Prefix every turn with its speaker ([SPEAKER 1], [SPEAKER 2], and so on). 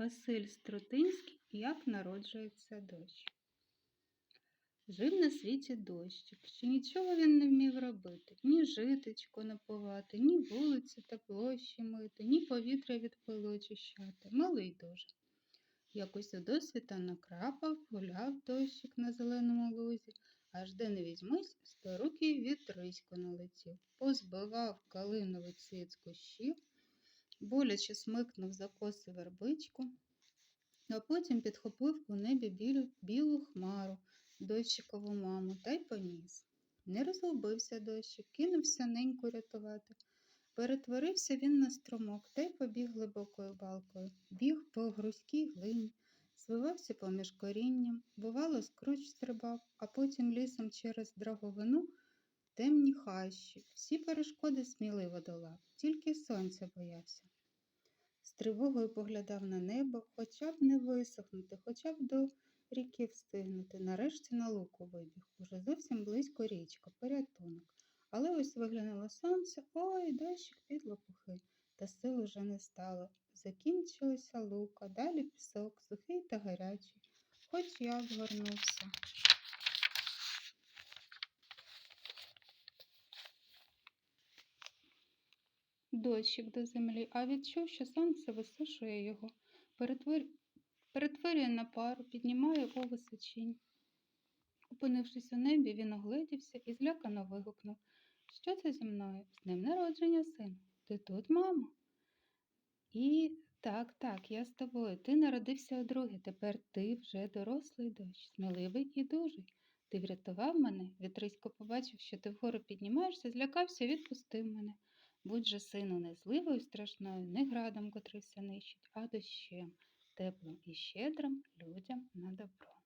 [SPEAKER 1] Василь Струтинський Як народжується дощ. Жив на світі дощик, що нічого він не вмів робити, ні житечко напувати, ні вулиці та площі мити, ні повітря від пилу очищати. Малий дуже. Якось у досвіта накрапав, гуляв дощик на зеленому лузі, аж де не візьмись, сторукий вітрисько налетів, позбивав калиновий цвіт з кущів, боляче смикнув за коси вербичку, а потім підхопив у небі білу, білу хмару, дощикову маму, та й поніс. Не розгубився дощик, кинувся неньку рятувати. Перетворився він на струмок та й побіг глибокою балкою, біг по грузькій глині, звивався поміж корінням, бувало, скруч стрибав, а потім лісом через драговину темні хащі. Всі перешкоди сміливо долав, тільки сонця боявся. З тривогою поглядав на небо, хоча б не висохнути, хоча б до ріки встигнути. Нарешті на луку вибіг. Уже зовсім близько річка, порятунок. Але ось виглянуло сонце, ой, дощик під лопухи, та сил уже не стало. Закінчилася лука, далі пісок, сухий та гарячий, хоч як горнувся. Дощик до землі, а відчув, що сонце висушує його, перетвор... перетворює на пару, піднімає у височінь. Опинившись у небі, він огледівся і злякано вигукнув. Що це зі мною? З днем народження, сину. Ти тут, мамо? І так, так, я з тобою. Ти народився удруге. Тепер ти вже дорослий дощ, сміливий і дужий. Ти врятував мене, вітрисько побачив, що ти вгору піднімаєшся, злякався, відпустив мене. Будь же, сину, не зливою страшною, не градом, котрий все нищить, а дощем, теплим і щедрим людям на добро.